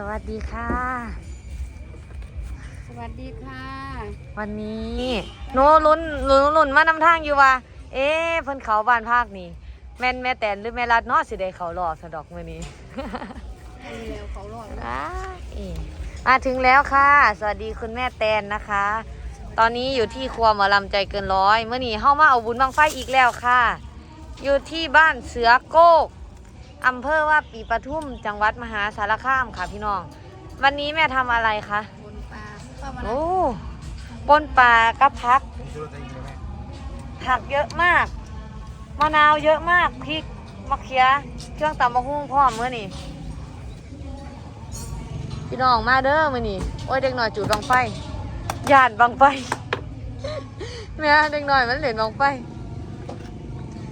สวัสดีค่ะ สวัสดีค่ะ วันนี้หนูลุ้นหนูลุ้นมานำทางอยู่ว่า เอ๊ะเพิ่นเขาบ้านภาคนี่ แม่นแม่แตนหรือแม่รัดเนาะสิได้เขาหลอกสะดอกมื้อนี้อันนี้แล้วเขารอดแล้วอ้ายมาถึงแล้วค่ะ สวัสดีคุณแม่แตนนะคะ ตอนนี้อยู่ที่ครัวหมอลำใจเกินร้อย เมื่อนี้เข้ามาเอาบุญบังไฟอีกแล้วค่ะ อยู่ที่บ้านเสือโกก อำเภอว่าปีปทุมจังหวัดมหาสารคามค่ะพี่น้อง วันนี้แม่ทำอะไรคะบนปลาเข้ามาโอ้ปนปลากับพัก ผักเยอะมากมะนาวเยอะมากพริกมะเขือเครื่องตำมะฮุ่งพร้อมเมื่อนี่พี่น้องมาเด้อมื่อนี่โอ้ยเด็กหน่อยจูดบังไฟหยาดบังไฟแม่เด็กหน่อยมันเหรียญบังไฟ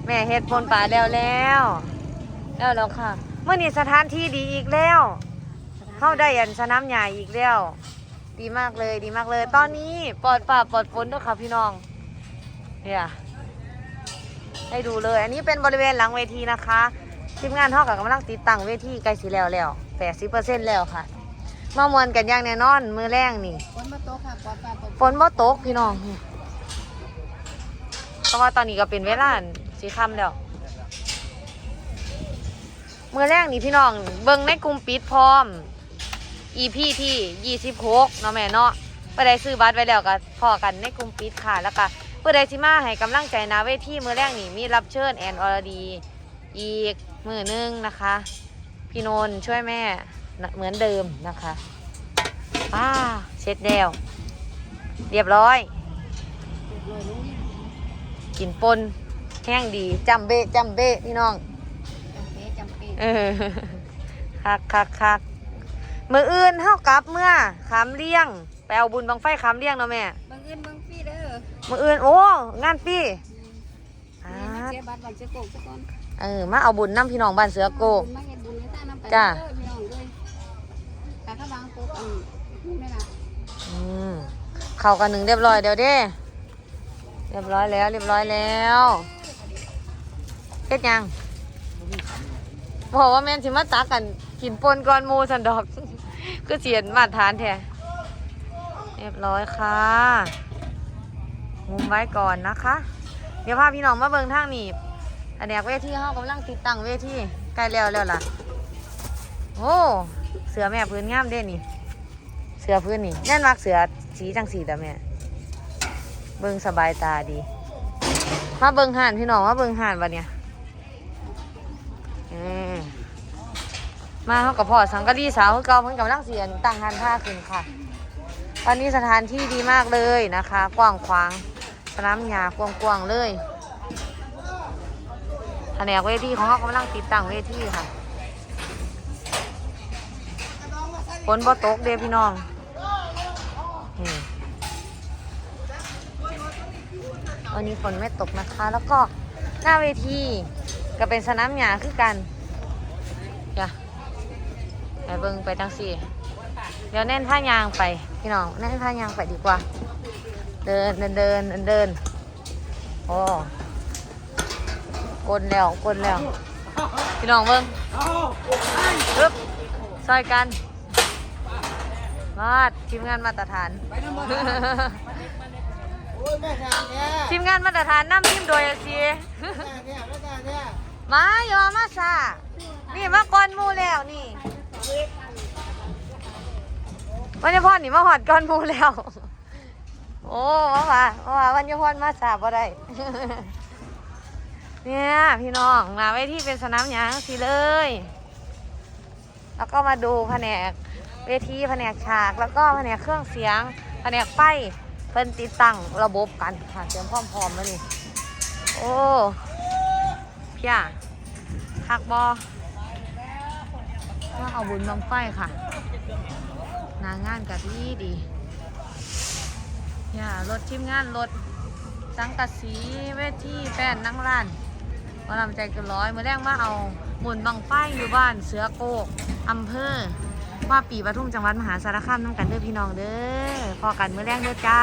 แม่เฮ็ดปนปลาแล้วแล้ว แล้วแล้วค่ะเมื่อนี่สถานที่ดีอีกแล้ว เข้าได้อันสนามใหญ่อีกแล้ว ดีมากเลยดีมากเลย ตอนนี้ปลอดป่าปลอดฝนด้วยค่ะพี่น้องเนี่ยให้ดูเลย อันนี้เป็นบริเวณหลังเวทีนะคะทีมงานเท่ากับกำลังติดตั้งเวทีใกล้สิแล้วแล้วแปดสิบเปอร์เซ็นต์แล้วค่ะมามวนกันอย่างแน่นอนมือแรงนี่ฝนมาตกค่ะปลอดปลาตกฝนบ่ตกพี่น้องเพราะว่าตอนนี้ก็เป็นเวลาสีค่ำแล้ว มือแรกนี่พี่น้อง เบิ่งในกลุ่มปิดพร้อม EP ที่26เนาะแม่เนาะเพื่อใดซื้อบัตรไว้แล้วก็พอกันในกลุ่มปิดค่ะ แล้วก็เพื่อใดสิมาให้กำลังใจนาเวทีมือแรกนี่มีรับเชิญแอนออรดีอีกมือนึงนะคะ พี่นนท์ช่วยแม่เหมือนเดิมนะคะป้าเช็ดแล้วเรียบร้อยลอยลงนี่กินปนแห้งดีจำเบะจำเบะพี่น้อง เป็นจำเป็นเออคักคักคักมืออื่นเท่ากลับเมื่อขามเลี้ยงไปเอาบุญบังไฟขามเลี้ยงเนาะแม่บางเอิญบางพี่เด้อมืออื่นโอ้งานปีอ่านี่มาเสียบัตรบัตรเสียโกกสักคนเออมาเอาบุญน้ำพี่น้องบ้านเสือโกกมาเฮ็ดบุญในท่าน้ำกันจ้ะเด้อพี่น้องเลยแต่ถ้าบางปุ๊บอันนี้ไม่ละอืมเข้ากันหนึ่งเรียบร้อยเดี๋ยวเด้เรียบร้อยแล้วเรียบร้อยแล้วเฮ็ดยัง บอกว่าแม่นสิมาตักกันกินปนก่อนหมูสันดอก ก็เสียนมาตรฐานแท้เรียบร้อยค่ะมุมไว้ก่อนนะคะ เดี๋ยวพาพี่น้องมาเบิ่งทางนี้อันแดกเวทีเขากำลังติดตั้งเวทีใกล้แล้วแล้วล่ะโอ้เสือแม่พื้นงามเด้นี่ เสือพื้นนี่แน่นมากเสือสีจังสีแต่แม่เบิ่งสบายตาดีมาเบิ่งห่านพี่น้องมาเบิ่งห่านบัดเนี่ยอืม มาเขากับพ่อสังกะรีสาวเก่าเพิ่นกำลังเสียนตั้งหันผ้าขึ้นค่ะ วันนี้สถานที่ดีมากเลยนะคะ กว้างขวางสนามหญ้ากว้างๆเลยแผนกเวทีของเขากำลังติดตั้งเวทีค่ะฝนบ่ตกเด้พี่น้องนี่วันนี้ฝนไม่ตกนะคะ แล้วก็หน้าเวทีก็เป็นสนามหญ้าคือกัน ไปเบิ่งไปจังสี่ เดี๋ยวแน่นผ้ายางไป พี่น้องแน่นผ้ายางไปดีกว่า เดินเดินเดินเดินเดินโอ้กลแล้วกลแล้ว พี่น้องเบิ้งปึ๊บซอยกันมาดทีมงานมาตรฐานทีมงานมาตรฐานนำทีมโดยอาซีเนี่ยมางเนี่ยมาอย่ามาซานี่มาก่อนมูแล้วนี่ วันยพรนี่มาหอดก่อนมูแล้ว โอ้มาว่ามาว่าวันยพรมาสาบ่ได้ เนี่ยพี่น้องมาไว้ที่เป็นสนามหยางสิเลย แล้วก็มาดูแผนกเวทีแผนกฉากแล้วก็แผนกเครื่องเสียงแผนกไฟเพิ่นติดตั้งระบบกันค่ะเตรียมพร้อมๆแล้วนี่ โอ้พี่อะคักบอ ว่าเอาบุญบังไฟค่ะ นางงานกับที่ดีเนี่ยรถทีมงานรถสังกะสีเวทีแป้นนั่งร้านมาลำใจกันร้อยมาแรกมาเอาหมุนบังไฟอยู่บ้านเสือโกกอำเภอว่าปีปทุมจังหวัดมหาสารคามน้ำกันเด้อพี่น้องเด้อพอกันเมื่อแรกเด้อจ้า